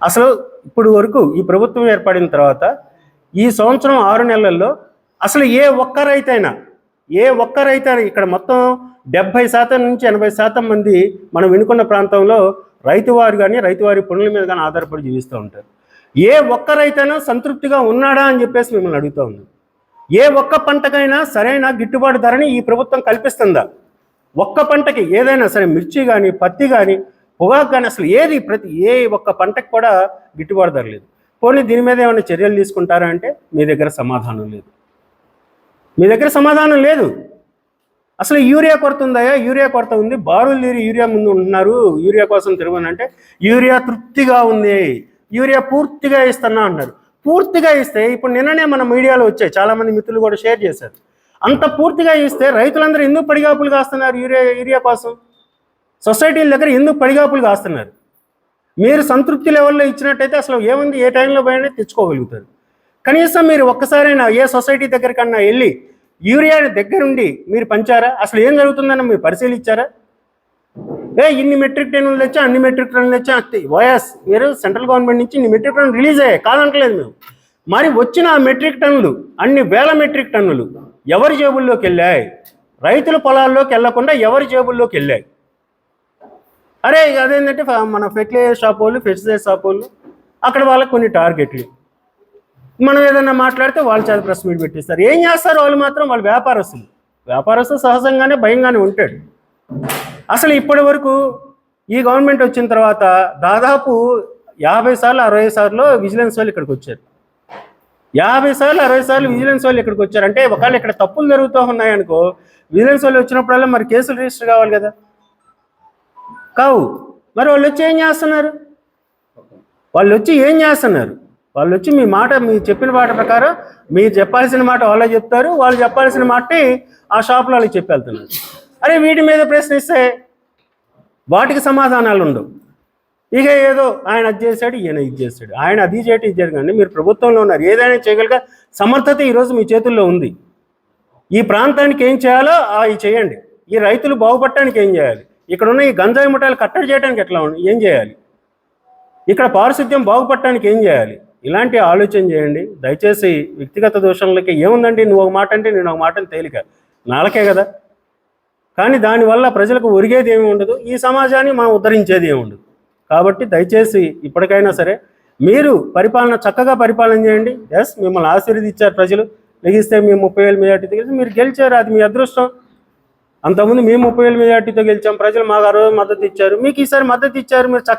అసలు ఇప్పుడు వరకు ఈ ప్రభుత్వం ఏర్పడిన తర్వాత ఈ సంవత్సరం ఆరు నెలల్లో అసలు ఏ ఒక్క రైతైనా ఏ ఒక్క రైతైనా ఇక్కడ మొత్తం డెబ్బై శాతం నుంచి ఎనభై శాతం మంది మనం వినుకున్న ప్రాంతంలో రైతువారు కానీ రైతువారి పనుల మీద కానీ ఆధారపడి జీవిస్తూ ఉంటారు. ఏ ఒక్క రైతైనా సంతృప్తిగా ఉన్నాడా అని చెప్పేసి మిమ్మల్ని అడుగుతూ ఉన్నాం ఏ ఒక్క పంటకైనా సరైన గిట్టుబాటు ధరని ఈ ప్రభుత్వం కల్పిస్తుందా? ఒక్క పంటకి ఏదైనా సరే మిర్చి కానీ పత్తి కానీ పొగాకు కానీ అసలు ఏది ప్రతి ఏ ఒక్క పంటకి కూడా గిట్టుబాటు ధర లేదు. పోనీ దీని మీద ఏమైనా చర్యలు తీసుకుంటారా అంటే మీ దగ్గర సమాధానం లేదు. మీ దగ్గర సమాధానం లేదు. అసలు యూరియా కొరత ఉందాయా యూరియా కొరత ఉంది. బారులు తీరి యూరియా ముందు ఉంటున్నారు. యూరియా కోసం తిరగని అంటే యూరియా తృప్తిగా ఉంది. యూరియా పూర్తిగా ఇస్తున్నా అన్నారు. పూర్తిగా ఇస్తే ఇప్పుడు నిన్ననే మన మీడియాలో వచ్చాయి. చాలామంది మిత్రులు కూడా షేర్ చేశారు. అంత పూర్తిగా ఇస్తే రైతులందరూ ఎందుకు పడిగాపులు కాస్తున్నారు యూరియా యూరియా కోసం? సొసైటీల దగ్గర ఎందుకు పడిగాపులు కాస్తున్నారు? మీరు సంతృప్తి లెవెల్లో ఇచ్చినట్టయితే అసలు ఏముంది? ఏ టైంలో పోయినా తెచ్చుకోగలుగుతారు. కనీసం మీరు ఒక్కసారైనా ఏ సొసైటీ దగ్గరికన్నా వెళ్ళి యూరియా దగ్గరుండి మీరు పంచారా? అసలు ఏం జరుగుతుందని మీరు పరిశీలించారా? ఏ ఇన్ని మెట్రిక్ టన్నులు తెచ్చా అన్ని మెట్రిక్ టన్నులు తెచ్చా? అంతే వైఎస్ మీరు సెంట్రల్ గవర్నమెంట్ నుంచి ఇన్ని మెట్రిక్ టన్నులు రిలీజ్ అయ్యాయి. కాదంటలేదు మేము. మరి వచ్చిన ఆ మెట్రిక్ టన్నులు అన్ని వేల మెట్రిక్ టన్నులు ఎవరి జేబుల్లోకి వెళ్ళాయి రైతుల పొలాల్లోకి వెళ్ళకుండా ఎవరి జేబుల్లోకి వెళ్ళాయి అరే ఇక అదేంటంటే మన ఫెర్టిలైజర్ షాప్ వాళ్ళు ఫెర్టిలైజర్ షాప్ వాళ్ళు అక్కడ వాళ్ళకి కొన్ని టార్గెట్లు. మనం ఏదైనా మాట్లాడితే వాళ్ళ చేత ప్రెస్ మీట్ పెట్టిస్తారు. ఏం చేస్తారు వాళ్ళు మాత్రం? వాళ్ళు వ్యాపారస్తులు. వ్యాపారస్తులు సహజంగానే భయంగానే ఉంటాడు. అసలు ఇప్పటి వరకు ఈ గవర్నమెంట్ వచ్చిన తర్వాత దాదాపు యాభై సార్లు అరవై సార్లు విజిలెన్స్ వాళ్ళు ఇక్కడికి వచ్చారు. యాభై సార్లు అరవై సార్లు విజిలెన్స్ వాళ్ళు ఇక్కడికి వచ్చారు. అంటే ఒకవేళ ఇక్కడ తప్పులు జరుగుతూ ఉన్నాయనుకో విజిలెన్స్ వాళ్ళు వచ్చినప్పుడల్లా మరి కేసులు రిజిస్టర్ కావాలి కదా. కావు. మరి వాళ్ళు వచ్చి ఏం చేస్తున్నారు? వాళ్ళు వచ్చి ఏం చేస్తున్నారు? వాళ్ళు వచ్చి మీ మాట మీరు చెప్పిన మాట ప్రకారం మీరు చెప్పాల్సిన మాట వాళ్ళే చెప్తారు. వాళ్ళు చెప్పాల్సిన మాటే ఆ షాప్లో వాళ్ళకి చెప్పి వెళ్తున్నారు. అరే వీటి మీద ప్రశ్నిస్తే వాటికి సమాధానాలు ఉండవు. ఇక ఏదో ఆయన అది చేశాడు ఈయన ఇది చేశాడు. ఆయన అది చేయటం ఇది చేయడం కానీ మీరు ప్రభుత్వంలో ఉన్నారు. ఏదైనా చేయగలిగ సమర్థత ఈరోజు మీ చేతుల్లో ఉంది. ఈ ప్రాంతానికి ఏం చేయాలో అవి చేయండి. ఈ రైతులు బాగుపడటానికి ఏం చేయాలి? ఇక్కడ ఉన్న ఈ గంజాయి ముఠాలు కట్టడి చేయడానికి ఎట్లా ఏం చేయాలి? ఇక్కడ పారిశుద్ధ్యం బాగుపడటానికి ఏం చేయాలి? ఇలాంటి ఆలోచన చేయండి. దయచేసి వ్యక్తిగత దోషంలోకి ఏముందండి? నువ్వు ఒక మాట అంటే నేను ఒక మాట తేలిక. నాలకే కదా. కానీ దానివల్ల ప్రజలకు ఒరిగేది ఏమి ఉండదు. ఈ సమాజాన్ని మనం ఉద్ధరించేది ఏమి ఉండదు. కాబట్టి దయచేసి ఇప్పటికైనా సరే మీరు పరిపాలన చక్కగా పరిపాలన చేయండి. ఎస్ మిమ్మల్ని ఆశీర్వదించారు ప్రజలు. లెగిస్తే మీ ముప్పై వేలు మీద మీరు గెలిచారు. అది మీ అదృష్టం. అంతకుముందు మేము ముప్పై వేల మెజార్టీతో గెలిచాం. ప్రజలు మాకు ఆ రోజు మద్దతు ఇచ్చారు. మీకు ఈసారి మద్దతు ఇచ్చారు. మీరు చక్కగా